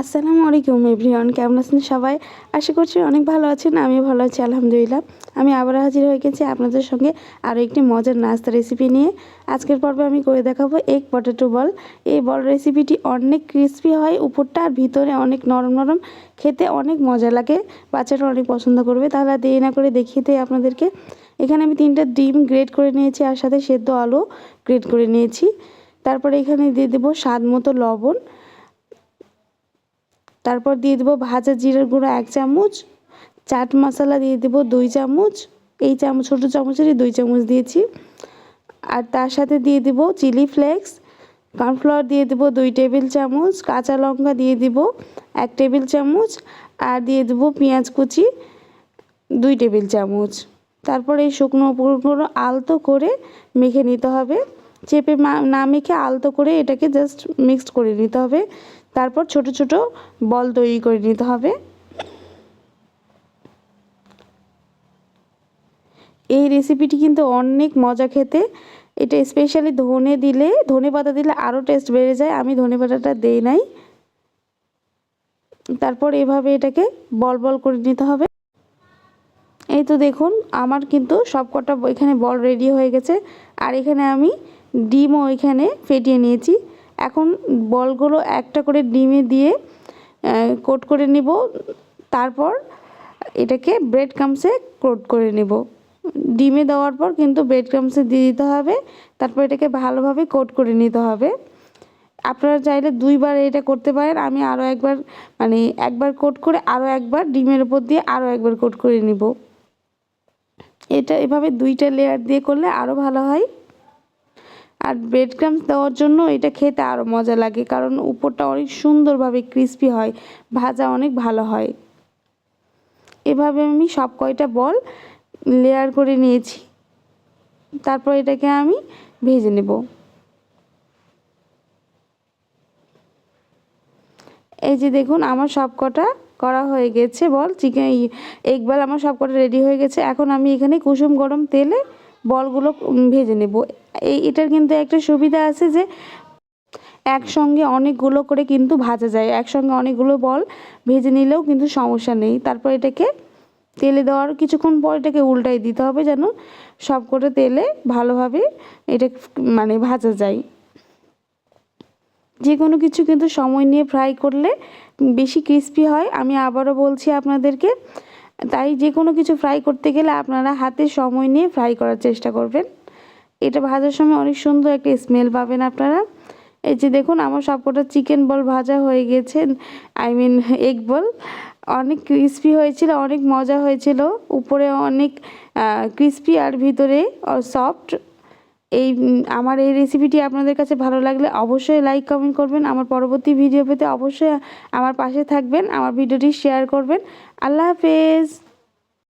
আসসালামু আলাইকুম এভরিওয়ান, কেমন আছেন সবাই? আশা করছি অনেক ভালো আছেন, আমিও ভালো আছি, আলহামদুলিল্লাহ। আমি আবার হাজির হয়ে গেছি আপনাদের সঙ্গে আরও একটি মজার নাস্তা রেসিপি নিয়ে। আজকের পর্বে আমি করে দেখাবো এগ পটেটো বল এই বল রেসিপিটি অনেক ক্রিস্পি হয়, উপরটা আর ভিতরে অনেক নরম নরম, খেতে অনেক মজা লাগে, বাচ্চারা অনেক পছন্দ করবে। তাহলে দেরি না করে দেখিয়ে দেয় আপনাদেরকে। এখানে আমি তিনটা ডিম গ্রেট করে নিয়েছি, আর সাথে সেদ্ধ আলু গ্রেট করে নিয়েছি। তারপরে এখানে দিয়ে দেবো স্বাদ মতো লবণ। তারপর দিয়ে দেবো ভাজা জিরার গুঁড়ো এক চামচ, চাট মশলা দিয়ে দেবো দুই চামচ, এই চামচ, ছোটো চামচেরই দুই চামচ দিয়েছি। আর তার সাথে দিয়ে দেব চিলি ফ্লেক্স, কর্নফ্লাওয়ার দিয়ে দেবো দুই টেবিল চামচ, কাঁচা লঙ্কা দিয়ে দিব এক টেবিল চামচ, আর দিয়ে দেবো পেঁয়াজ কুচি দুই টেবিল চামচ। তারপর এই শুকনো উপকরণগুলো আলতো করে মেখে নিতে হবে। চেপে না মেখে আলতো করে এটাকে জাস্ট মিক্সড করে নিতে হবে। তারপর ছোট ছোট বল তৈরি করে নিতে হবে। এই রেসিপিটি কিন্তু অনেক মজা খেতে। এটা স্পেশালি ধনে দিলে, ধনে পাতা দিলে আরও টেস্ট বেড়ে যায়। আমি ধনে পাতাটা দেই নাই। তারপর এভাবে এটাকে বল বল করে নিতে হবে। এই তো দেখুন, আমার কিন্তু সব কটা এখানে বল রেডি হয়ে গেছে। আর এখানে আমি ডিমও এখানে ফেটিয়ে নিয়েছি। এখন বলগুলো একটা করে ডিমে দিয়ে কোট করে নিব। তারপর এটাকে ব্রেড ক্রামসে কোট করে নেব। ডিমে দেওয়ার পর কিন্তু ব্রেড ক্রামসে দিয়ে দিতে হবে। তারপর এটাকে ভালোভাবে কোট করে নিতে হবে। আপনারা চাইলে দুইবার এটা করতে পারেন। আমি আরও একবার মানে একবার কোট করে আরও একবার ডিমের উপর দিয়ে আরও একবার কোট করে নিব। এটা এভাবে দুইটা লেয়ার দিয়ে করলে আরও ভালো হয়। আর ব্রেড ক্রামস দেওয়ার জন্য এটা খেতে আরও মজা লাগে, কারণ উপরটা অনেক সুন্দরভাবে ক্রিস্পি হয়, ভাজা অনেক ভালো হয়। এভাবে আমি সব কয়টা বল লেয়ার করে নিয়েছি। তারপর এটাকে আমি ভেজে নেব। এই যে দেখুন, আমার সব কটা করা হয়ে গেছে, বল। চিকেন এগ বল আমার সব কটা রেডি হয়ে গেছে। এখন আমি এখানে কুসুম গরম তেলে বলগুলো ভেজে নেব। এই, এটার কিন্তু একটা সুবিধা আছে যে, একসঙ্গে অনেকগুলো করে কিন্তু ভাজা যায়। একসঙ্গে অনেকগুলো বল ভেজে নিলেও কিন্তু সমস্যা নেই। তারপর এটাকে তেলে দেওয়ার কিছুক্ষণ পর এটাকে উল্টাই দিতে হবে যেন সব করে তেলে ভালোভাবে এটা মানে ভাজা যায়। যে কোনো কিছু কিন্তু সময় নিয়ে ফ্রাই করলে বেশি ক্রিস্পি হয়। আমি আবারও বলছি আপনাদেরকে, তাই যে কোনো কিছু ফ্রাই করতে গেলে আপনারা হাতে সময় নিয়ে ফ্রাই করার চেষ্টা করবেন। এটা ভাজার সময় অনেক সুন্দর একটা স্মেল পাবেন আপনারা। এই যে দেখুন, আমার সবকটা চিকেন বল ভাজা হয়ে গেছে আই মিন এগ বল অনেক ক্রিস্পি হয়েছিল, অনেক মজা হয়েছিল। উপরে অনেক ক্রিস্পি আর ভিতরে সফট এই আমার এই রেসিপিটি আপনাদের কাছে ভালো লাগলে অবশ্যই লাইক কমেন্ট করবেন। আমার পরবর্তী ভিডিও পেতে অবশ্যই আমার পাশে থাকবেন, আমার ভিডিওটি শেয়ার করবেন। আল্লাহ হাফেজ।